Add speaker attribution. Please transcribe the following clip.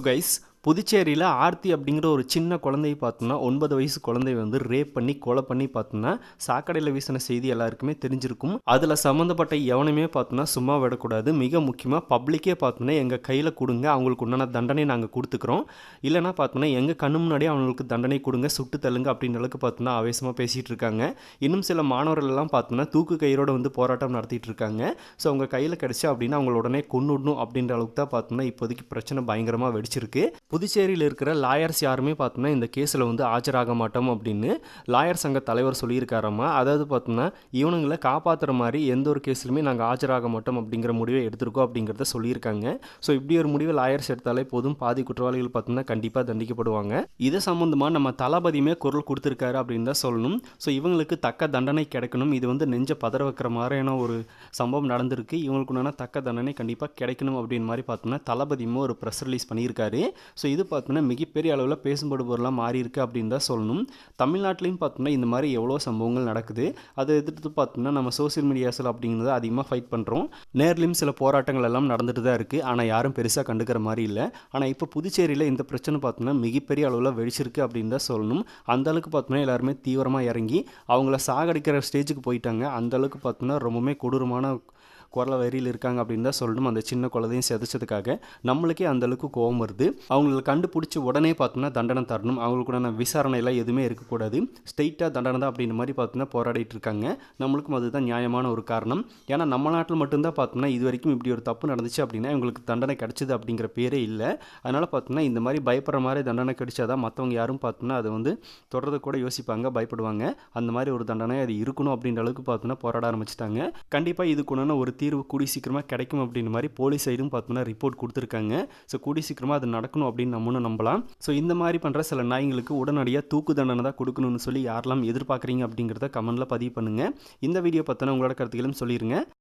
Speaker 1: guys புதுச்சேரியில் ஆர்த்தி அப்படிங்கிற ஒரு சின்ன குழந்தையை பார்த்தோன்னா ஒன்பது வயசு குழந்தைய வந்து ரேப் பண்ணி கொலை பண்ணி பார்த்தோன்னா சாக்கடையில் வீசின செய்தி எல்லாருக்குமே தெரிஞ்சிருக்கும். அதில் சம்மந்தப்பட்ட எவனுமே பார்த்தோன்னா சும்மா விடக்கூடாது. மிக முக்கியமாக பப்ளிக்கே பார்த்தோன்னா எங்கள் கையில் கொடுங்க அவங்களுக்கு உண்டான தண்டனை நாங்கள் கொடுத்துக்குறோம். இல்லைனா பார்த்தோன்னா எங்கள் கண்ணு முன்னாடியே அவங்களுக்கு தண்டனை கொடுங்க சுட்டு தள்ளுங்க அப்படின்ற அளவுக்கு பார்த்தோன்னா ஆவேசமாக பேசிகிட்டு இருக்காங்க. இன்னும் சில மாணவர்கள் எல்லாம் பார்த்தோன்னா தூக்கு கயிறோடு வந்து போராட்டம் நடத்திட்டு இருக்காங்க. ஸோ அவங்க கையில் கிடச்சா அப்படின்னா அவங்கள உடனே கொன்னுடணும் அப்படின்ற அளவுக்கு தான் பார்த்தோன்னா இப்போதைக்கு பிரச்சனை பயங்கரமாக வெடிச்சிருக்கு. புதுச்சேரியில் இருக்கிற லாயர்ஸ் யாருமே பார்த்தோன்னா இந்த கேஸில் வந்து ஆஜராக மாட்டோம் அப்படின்னு லாயர் சங்க தலைவர் சொல்லியிருக்காரம்மா. அதாவது பார்த்தோம்னா இவனுங்களை காப்பாற்றுற மாதிரி எந்த ஒரு கேஸ்லையுமே நாங்கள் ஆஜராக மாட்டோம் அப்படிங்கிற முடிவை எடுத்திருக்கோம் அப்படிங்கிறத சொல்லியிருக்காங்க. ஸோ இப்படி ஒரு முடிவை லாயர்ஸ் எடுத்தாலே போதும். பாதி குற்றவாளிகள் பார்த்தோன்னா கண்டிப்பாக தண்டிக்கப்படுவாங்க. இது சம்மந்தமாக நம்ம தளபதியுமே குரல் கொடுத்துருக்காரு அப்படின்னு தான் சொல்லணும். ஸோ இவங்களுக்கு தக்க தண்டனை கிடைக்கணும். இது வந்து நெஞ்ச பதற வைக்கிற மாதிரியான ஒரு சம்பவம் நடந்திருக்கு. இவங்களுக்கு உண்டான தக்க தண்டனை கண்டிப்பாக கிடைக்கணும் அப்படின்னு மாதிரி பார்த்தோம்னா தளபதியுமே ஒரு ப்ரெஸ் ரிலீஸ் பண்ணியிருக்காரு. ஸோ இது பார்த்தோன்னா மிகப்பெரிய அளவில் பேசும்படு பொருளாக மாறி இருக்குது அப்படின்னு தான் சொல்லணும். தமிழ்நாட்டிலையும் பார்த்தோம்னா இந்த மாதிரி எவ்வளோ சம்பவங்கள் நடக்குது. அதை எதிர்த்து பார்த்தோம்னா நம்ம சோசியல் மீடியாஸில் அப்படிங்கிறத அதிகமாக ஃபைட் பண்ணுறோம் நேர்லேயும் சில போராட்டங்கள் எல்லாம் நடந்துட்டு தான் இருக்குது ஆனால் யாரும் பெருசாக கண்டுக்கிற மாதிரி இல்லை. ஆனால் இப்போ புதுச்சேரியில் இந்த பிரச்சனை பார்த்தோம்னா மிகப்பெரிய அளவில் வெடிச்சிருக்கு அப்படின்னு தான் சொல்லணும். அந்த அளவுக்கு பார்த்தோம்னா எல்லாருமே தீவிரமாக இறங்கி அவங்கள சாகடிக்கிற ஸ்டேஜுக்கு போயிட்டாங்க. அந்த அளவுக்கு பார்த்தோம்னா ரொம்பவுமே கொடூரமான குரல வரியில் இருக்காங்க அப்படின்னு தான் சொல்லணும். அந்த சின்ன குழந்தையும் செதைச்சதுக்காக நம்மளுக்கே அந்த அளவுக்கு கோவம் வருது. அவங்கள கண்டுபிடிச்சி உடனே பார்த்தோம்னா தண்டனை தரணும். அவங்களுக்குடான விசாரணையெல்லாம் எதுவுமே இருக்கக்கூடாது. ஸ்ட்ரெயிட்டாக தண்டனை தான் அப்படின்ற மாதிரி பார்த்தோம்னா போராடிட்டு இருக்காங்க. நம்மளுக்கும் அதுதான் நியாயமான ஒரு காரணம். ஏன்னா நம்ம நாட்டில் மட்டும்தான் பார்த்தோம்னா இது வரைக்கும் இப்படி ஒரு தப்பு நடந்துச்சு அப்படின்னா இவங்களுக்கு தண்டனை கிடச்சிது அப்படிங்கிற பேரே இல்லை. அதனால் பார்த்தோம்னா இந்த மாதிரி பயப்படுற மாதிரி தண்டனை கிடைச்சாதான் மற்றவங்க யாரும் பார்த்தோம்னா அதை வந்து தொடர்ந்து கூட யோசிப்பாங்க பயப்படுவாங்க. அந்த மாதிரி ஒரு தண்டனை அது இருக்கணும் அப்படின்ற அளவுக்கு பார்த்தோம்னா போராட ஆரம்பிச்சிட்டாங்க. கண்டிப்பாக இதுக்குன்னு ஒரு தீர்வு கூடி சீக்கிரமாக கிடைக்கும் அப்படின்ற மாதிரி போலீஸ் சைடும் பார்த்தோம்னா ரிப்போர்ட் கொடுத்துருக்காங்க. ஸோ கூடி சீக்கிரமாக அது நடக்கணும் அப்படின்னு நம்மளும் நம்பலாம். ஸோ இந்த மாதிரி பண்ணுற சில நாய்ங்களுக்கு உடனடியாக தூக்கு தண்டனை தான் கொடுக்கணும்னு சொல்லி யாரெல்லாம் எதிர்பார்க்குறீங்க அப்படிங்கிறத கமெண்ட்டில் பதிவு பண்ணுங்கள் இந்த வீடியோ பற்றின உங்களோட கருத்துக்களும் சொல்லிடுங்க